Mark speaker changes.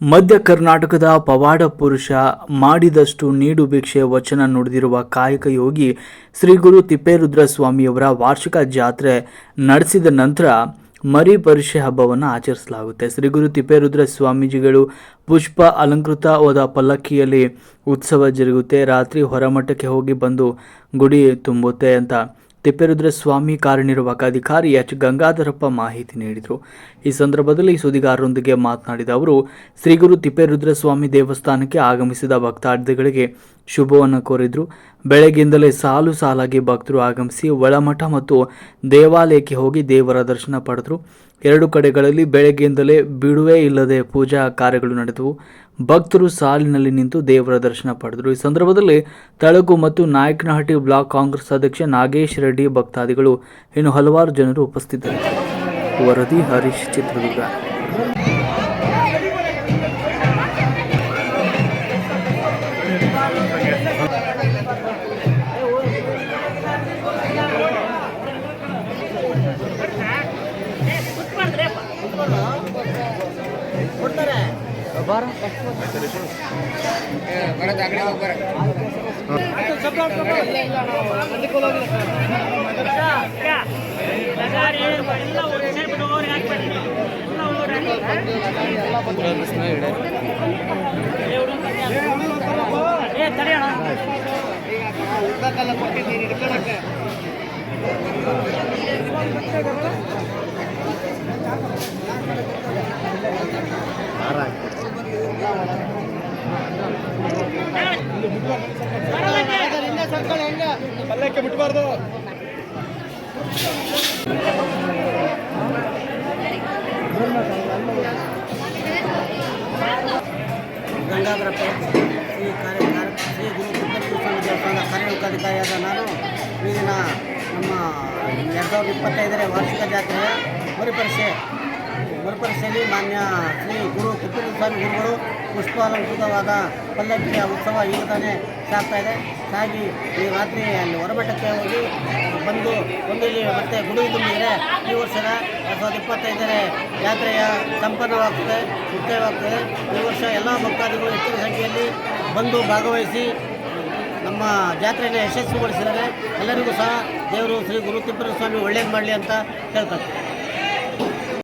Speaker 1: ಮಧ್ಯ ಕರ್ನಾಟಕದ ಪವಾಡ ಪುರುಷ ಮಾಡಿದಷ್ಟು ನೀಡು ಭಿಕ್ಷೆ ವಚನ ನುಡಿದಿರುವ ಕಾಯಕ ಯೋಗಿ ಶ್ರೀ ಗುರು ತಿಪ್ಪೇರುದ್ರ ಸ್ವಾಮಿಯವರ ವಾರ್ಷಿಕ ಜಾತ್ರೆ ನಡೆಸಿದ ನಂತರ ಮರಿ ಪರಿಷೆ ಹಬ್ಬವನ್ನು ಆಚರಿಸಲಾಗುತ್ತೆ. ಶ್ರೀ ಗುರು ತಿಪ್ಪೇರುದ್ರ ಸ್ವಾಮೀಜಿಗಳು ಪುಷ್ಪ ಅಲಂಕೃತವಾದ ಪಲ್ಲಕ್ಕಿಯಲ್ಲಿ ಉತ್ಸವ ಜರುಗುತ್ತೆ. ರಾತ್ರಿ ಹೊರಮಠಕ್ಕೆ ಹೋಗಿ ಬಂದು ಗುಡಿ ತುಂಬುತ್ತೆ ಅಂತ ತಿಪ್ಪೇರುದ್ರ ಸ್ವಾಮಿ ಕಾರ್ಯನಿರ್ವಾಹಕ ಅಧಿಕಾರಿ ಎಚ್. ಗಂಗಾಧರಪ್ಪ ಮಾಹಿತಿ ನೀಡಿದರು. ಈ ಸಂದರ್ಭದಲ್ಲಿ ಸುದ್ದಿಗಾರರೊಂದಿಗೆ ಮಾತನಾಡಿದ ಅವರು, ಶ್ರೀಗುರು ತಿಪ್ಪೇರುದ್ರಸ್ವಾಮಿ ತಿಪ್ಪೇರುದ್ರ ಸ್ವಾಮಿ ದೇವಸ್ಥಾನಕ್ಕೆ ಆಗಮಿಸಿದ ಭಕ್ತಾದಿಗಳಿಗೆ ಶುಭವನ್ನು ಕೋರಿದ್ರು. ಬೆಳಗ್ಗಿಂದಲೇ ಸಾಲು ಸಾಲಾಗಿ ಭಕ್ತರು ಆಗಮಿಸಿ ಒಳಮಠ ಮತ್ತು ದೇವಾಲಯಕ್ಕೆ ಹೋಗಿ ದೇವರ ದರ್ಶನ ಪಡೆದರು. ಎರಡು ಕಡೆಗಳಲ್ಲಿ ಬೆಳಗ್ಗೆಯಿಂದಲೇ ಬಿಡುವೇ ಇಲ್ಲದೆ ಪೂಜಾ ಕಾರ್ಯಗಳು ನಡೆದವು. ಭಕ್ತರು ಸಾಲಿನಲ್ಲಿ ನಿಂತು ದೇವರ ದರ್ಶನ ಪಡೆದರು. ಈ ಸಂದರ್ಭದಲ್ಲಿ ತಳಗು ಮತ್ತು ನಾಯಕನಹಟ್ಟಿ ಬ್ಲಾಕ್ ಕಾಂಗ್ರೆಸ್ ಅಧ್ಯಕ್ಷ ನಾಗೇಶ್ ರೆಡ್ಡಿ ಭಕ್ತಾದಿಗಳು, ಇನ್ನು ಹಲವಾರು ಜನರು ಉಪಸ್ಥಿತರಿದ್ದರು. ವರದಿ ಹರೀಶ್ ಚಿತ್ರದುರ್ಗ.
Speaker 2: ಕೊಟ್ಟಿದ್ದೀನಿ ಪಲ್ಲಕ್ಕೆ ಬಿಟ್ಬಾರ್ದು
Speaker 3: ಗಂಗಾಧರಪ್ಪ ಈ ಕಾರ್ಯ ಶ್ರೀ ಗುರು ದೇವಸ್ಥಾನದ ಅಧಿಕಾರಿಯಾದ ನಾನು ಈ ದಿನ ನಮ್ಮ ಎರಡು ಸಾವಿರದ ಇಪ್ಪತ್ತೈದರ ವಾರ್ಷಿಕ ಜಾತ್ರೆಯ ಮರುಪರಿಷೆ ಮರುಪರಿಷೆಯಲ್ಲಿ ಮಾನ್ಯ ಶ್ರೀ ಗುರು ಸ್ವಾಮಿ ಗುರುಗಳು ಪುಷ್ಪಾಲಂಕೃತವಾದ ಪಲ್ಲಕ್ಕಿಯ ಉತ್ಸವ ಈಗ ತಾನೇ ಸಾಗ್ತಾ ಇದೆ. ಹಾಗಾಗಿ ಈ ರಾತ್ರಿ ಅಲ್ಲಿ ಹೊರಮಠಕ್ಕೆ ಹೋಗಿ ಬಂದು ಒಂದು ಮತ್ತೆ ಗುಡಿ ತುಂಬಿದರೆ ಈ ವರ್ಷದ ಎರಡು ಸಾವಿರದ ಇಪ್ಪತ್ತೈದರ ಯಾತ್ರೆಯ ಸಂಪನ್ನವಾಗ್ತದೆ ಮುಕ್ತಾಯವಾಗ್ತದೆ ಈ ವರ್ಷ ಎಲ್ಲ ಭಕ್ತಾದಿಗಳು ಹೆಚ್ಚಿನ ಸಂಖ್ಯೆಯಲ್ಲಿ ಬಂದು ಭಾಗವಹಿಸಿ ನಮ್ಮ ಜಾತ್ರೆಯನ್ನು ಯಶಸ್ವಿಗೊಳಿಸಿದರೆ ಎಲ್ಲರಿಗೂ ಸಹ ದೇವರು ಶ್ರೀ ಗುರು ತಿಪ್ಪೇಶ್ವರ ಸ್ವಾಮಿ ಒಳ್ಳೇದು ಮಾಡಲಿ ಅಂತ ಹೇಳ್ತಾರೆ